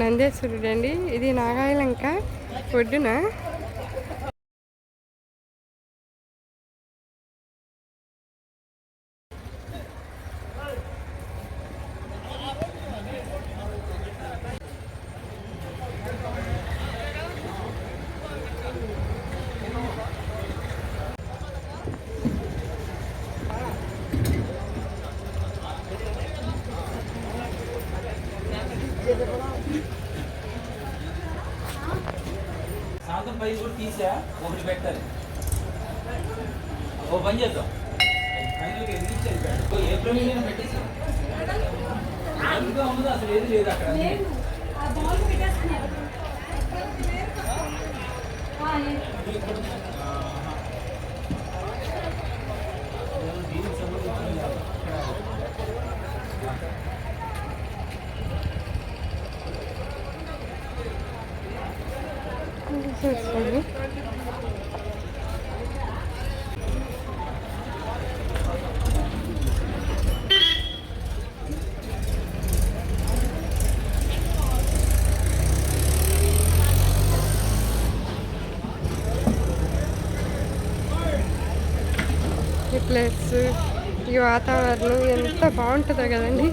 నందేశ్వరుడు అండి ఇది నాగాయలంక ఒడ్డున. తీసా? ఒకటి పెట్టాలి. ఓ పని చేద్దాం. అందులోకి ఎన్ని ఇచ్చారు ఏప్రిల్ నేను పెట్టేసి. అందులో ఉన్నది అసలు ఏది లేదు అక్కడ. చూసుకోండి ఈ ప్లేస్ ఈ వాతావరణం ఎంత బాగుంటుందో కదండి.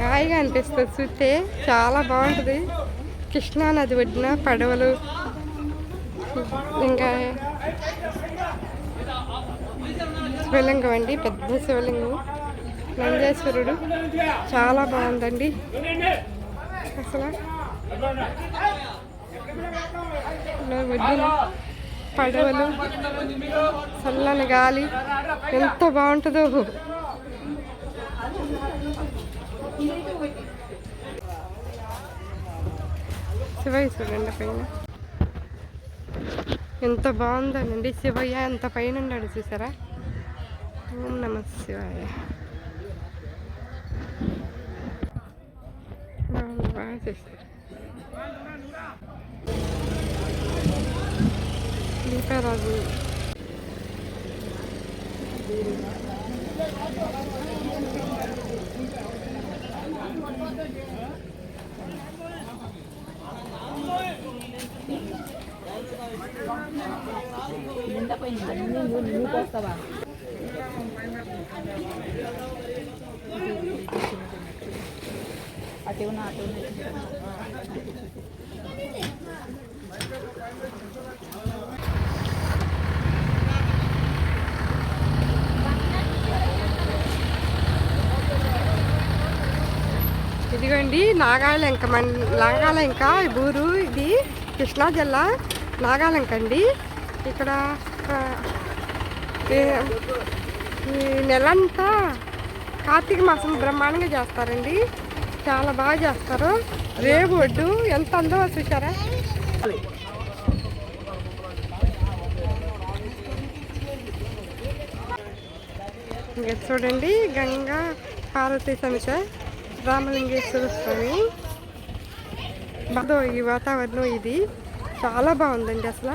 హాయిగా అనిపిస్తుంది. చూస్తే చాలా బాగుంటుంది. కృష్ణా నది ఒడ్డున పడవలు ఇంకా శివలింగం అండి పెద్ద శివలింగం. నందేశ్వరుడు. చాలా బాగుందండి. అసలు ఇలా పడవలు చల్లని గాలి ఎంత బాగుంటుందో. శివయ్య చూడండి పైన. ఎంత బాగుందనండి శివయ్య ఎంత పైన ఉన్నాడు చూసారా? ఓం నమ శివాయ. బాగుంది, బాగా చేస్తారు దీపారాజు. అయిపోయింది నువ్వు అటు ఉన్న అటు ఇదిగోండి నాగాలంక మన నాగాలంక ఊరు ఇది కృష్ణా జిల్లా నాగాలంక అండి. ఇక్కడ ఈ- నెల నెలంతా కార్తీక మాసం బ్రహ్మాండంగా చేస్తారండి చాలా బాగా చేస్తారు రేపు ఒడ్డు ఎంత అందో చూసారా ఇంకా చూడండి గంగా పార్వతీ సమిత రామలింగేశ్వర స్వామి బాగా ఈ వాతావరణం ఇది చాలా బాగుందండి అసలు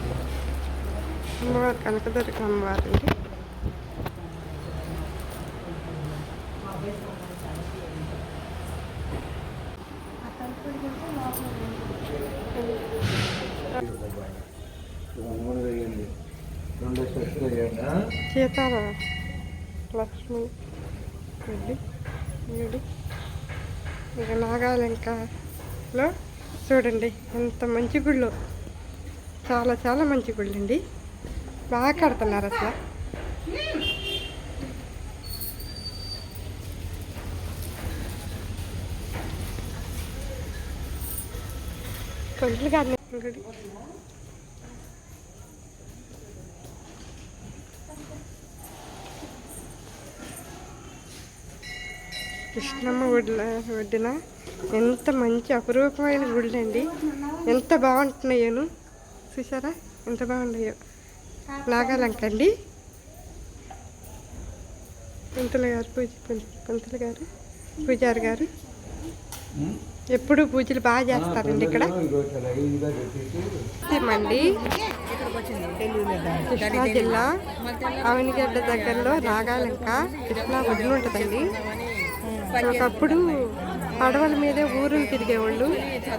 అమ్మవారు కనకదుర్గ అమ్మవారు అండి లక్ష్మి రెడ్డి రెడ్డి. ఇక నాగాలంకలో చూడండి ఎంత మంచి గుళ్ళు. చాలా చాలా మంచి గుళ్ళు అండి బాగా కడుతున్నారు అసలు. కొంచెం కాదు. కృష్ణమ్మ ఒడ్ల ఒడ్డున ఎంత మంచి అపురూపమైన గుళ్ళు అండి ఎంత బాగుంటున్నాయోను. చూసారా? ఎంత బాగున్నాయో. నాగాలంక అండి పంతులు గారు పూజ పంతులు గారు పూజారి గారు. ఎప్పుడు పూజలు బాగా చేస్తారండి ఇక్కడ? మండి కృష్ణా జిల్లా అవనిగడ్డ దగ్గరలో నాగాలంక కృష్ణా ఒడ్డున ఉంటుందండి. ఒకప్పుడు పడవల మీదే ఊరులు తిరిగేవాళ్ళు.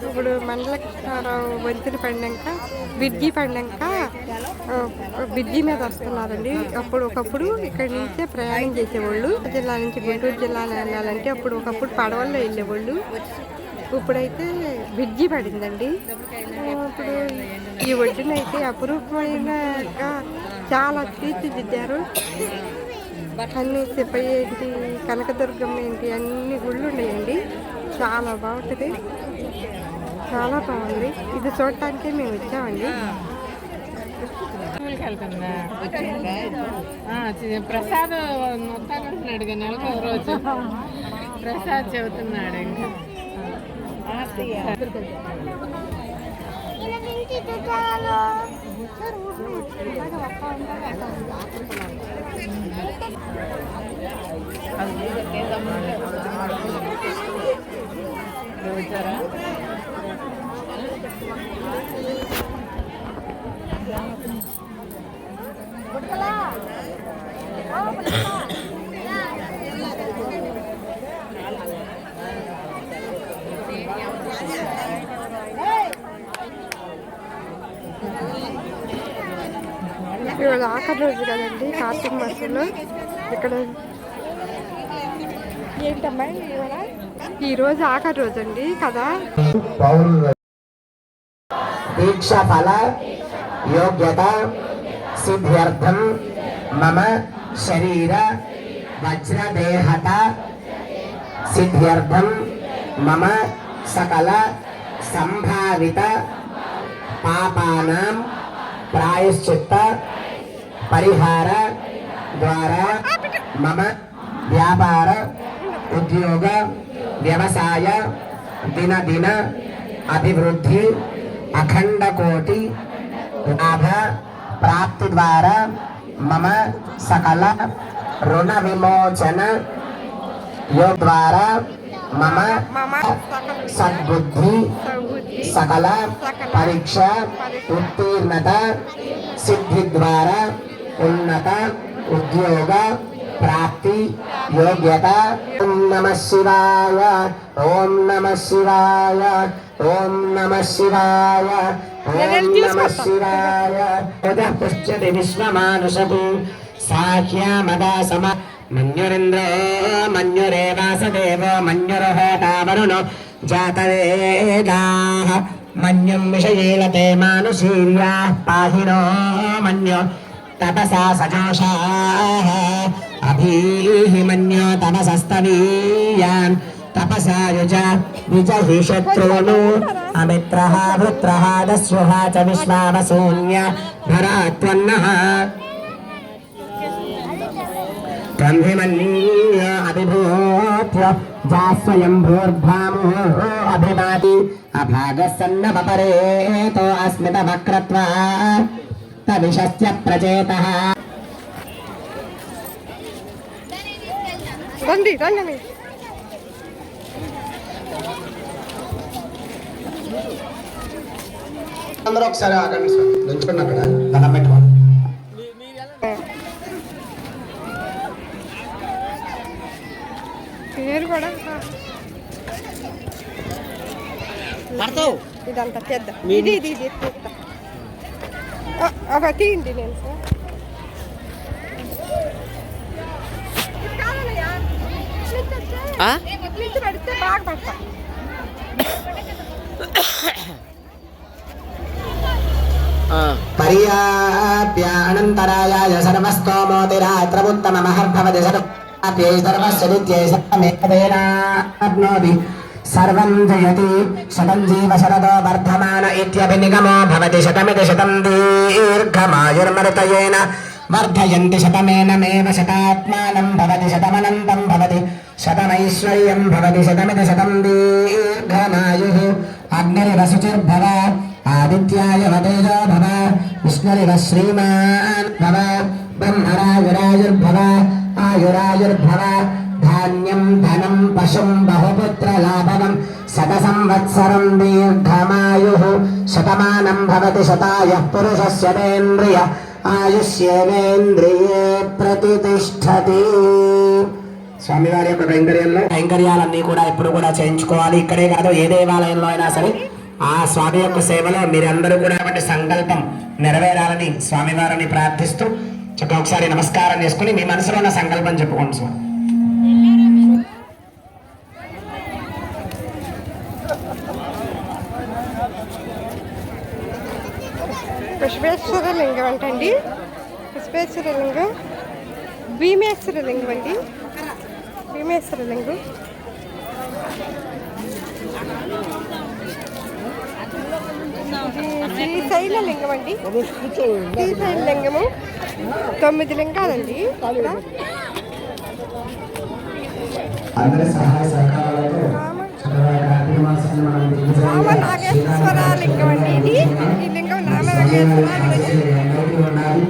ఇప్పుడు మండల కృష్ణారావు వంతెన పడినాక బిడ్జి పడినాక ఆ, బిడ్జి మీద వస్తున్నారండి. అప్పుడు ఒకప్పుడు ఇక్కడి నుంచే ప్రయాణం చేసేవాళ్ళు. జిల్లా నుంచి గుంటూరు జిల్లా వెళ్ళాలంటే అప్పుడు ఒకప్పుడు పడవల్లో వెళ్ళేవాళ్ళు. ఇప్పుడైతే బ్రిడ్జి పడిందండి. ఇప్పుడు ఈ ఒడ్డునైతే అపురూపమైన చాలా తీర్చిదిద్దారు. అన్ని సిప్పయ్య ఏంటి కనకదుర్గమ్మ ఏంటి అన్ని గుళ్ళు ఉన్నాయండి. చాలా బాగుంటుంది. చాలా బాగుంది. ఇది చూడటానికే మేము వచ్చామండి. ప్రసాద్ నెలకు ఒక రోజు. ప్రసాద్ చెబుతున్నాడు ఇంకా. あ ఇవాళ ఆఖరి రోజు కదండి కార్తీక మాసంలో. ఇక్కడ ఏంటమ్మా ఈరోజు ఆఖరి రోజు అండి కదా? దీక్ష ఫల యోగ్యత సిద్ధ్యర్థం మమ శరీర వజ్రదేహత సిద్ధ్యర్థం మమ సకల సంభావిత పాపానాం ప్రాయశ్చిత్త పరిహార ద్వారా మమ వ్యాపార ఉద్యోగ వ్యవసాయ దినదిన అభివృద్ధి అఖండ కోటి లాభ ప్రాప్తి ద్వారా మమ సకల రుణ విమోచన యో ద్వారా మమ సద్బుద్ధి సకల పరీక్ష ఉత్తీర్ణత సిద్ధి ద్వారా ఉన్నత ఉద్యోగ ప్రాప్తి యోగ్యత. ఓం నమ శివాయ ఓం నమ శివాయ ఓం నమ శివాయ ఓం నమ శివాయ. పుష్యతి విశ్వమానుషపు సాహ్యామదా సమ. మన్యురింద్రో మన్యురే వాసదేవ మన్యురహోటావరుణో జాతవేదాః మన్యుం విషయీలతే మానుషీర్యాः పాహినో మన్యు तपसा सजोषाः अभीहिमन्यो तपसस्तवीयान् तपसा युज विजहि शत्रूनु अमित्रः, वृत्रः, दस्युः च विश्वावसून्य भरात्वन्नः। त्वं हिमन्य अभिभूत्य जा स्वयम्भूर्भामो अभिमाति अभागः सन्नपरेतो अस्मितवक्रत्वा। తవిషస్య ప్రచేతః రండి రండి అందరూ ఒకసారి ఆగండి సార్. నుంచుకోండి అక్కడ. దండం పెట్టుకోండి. పేరు కూడా ఇదంతా పెద్ద ఇది ఇది ఇది. అవ తీయండి నేను సార్. ఇది కావాలయ్యా. ఇట్లా ఇట్లా ఇట్లా పెడితే బాగా పడతా పర్యాప్యానంతరాయాయ సర్వస్తోమోతిరాత్రముత్తమమహర్భవతి సర్వాప్యై సర్వస్య నిత్యై సర్వమేకదేనాప్నోతి సర్వం జయతి శతం జీవ శరదో వర్ధమాన ఇత్యభినిగమో భవతి శతమితి శతం దీర్ఘమాయుర్మరుతయేన వర్ధయంతి శతమేనమేవ శతాత్మానం భవతి శతమనంతం భవతి శతమైశ్వర్యం భవతి శతమితి శతం దీర్ఘమాయుః అగ్నిరివశుచిర్భవ ఆదిత్యాయ వతేజో భవ విష్ణురివ శ్రీమాన్ భవ బ్రహ్మరాయురాయుర్భవ ఆయురాయుర్భవ ధాన్యం ధనం పశుం బహుపుత్రలాభవం శత సంవత్సరం దీర్ఘమాయుః శతమానం భవతి శతాయః పురుషస్యతేంద్రియ ఆయుష్యేంద్రియే ప్రతిష్టతి స్వామివారి యొక్క కైంకర్యంలో కైంకర్యాలన్నీ కూడా ఇప్పుడు కూడా చేయించుకోవాలి. ఇక్కడే కాదు ఏ దేవాలయంలో అయినా సరే ఆ స్వామి యొక్క సేవలో మీరందరూ కూడా ఒకటి సంకల్పం నెరవేరాలని స్వామివారిని ప్రార్థిస్తూ చక్కగా ఒకసారి నమస్కారం చేసుకుని మీ మనసులో ఉన్న సంకల్పం చెప్పుకోండి స్వామి. పుష్పేశ్వర లింగం అంటండి. పుష్పేశ్వర లింగం భీమేశ్వర లింగం అండి భీమేశ్వర లింగం శ్రీశైల లింగం అండి శ్రీశైల లింగము తొమ్మిది లింగాలండి అందరి సహాయ సహకారాలతో రామ నాగేశ్వర లింగం అండి ఇది. ఈ లింగం సమయాన్ని ఆశీర్వదించమన్నారు